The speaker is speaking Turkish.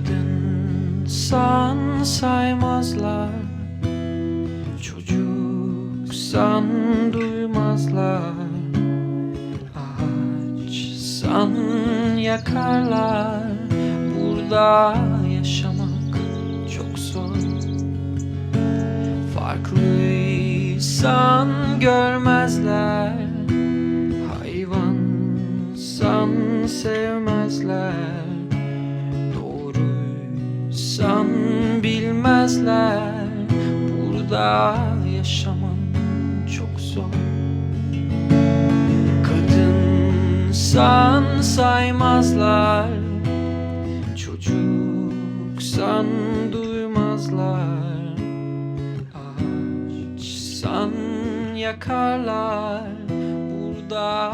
Kadınsan saymazlar. Çocuksan duymazlar. Ağaçsan yakarlar. Burada yaşamak çok zor. Farklıysan görmezler. Hayvansan sevmezler bilmezler Burada yaşaman çok zor. Kadınsan saymazlar. Çocuksan duymazlar. Ağaçsan yakarlar. Burada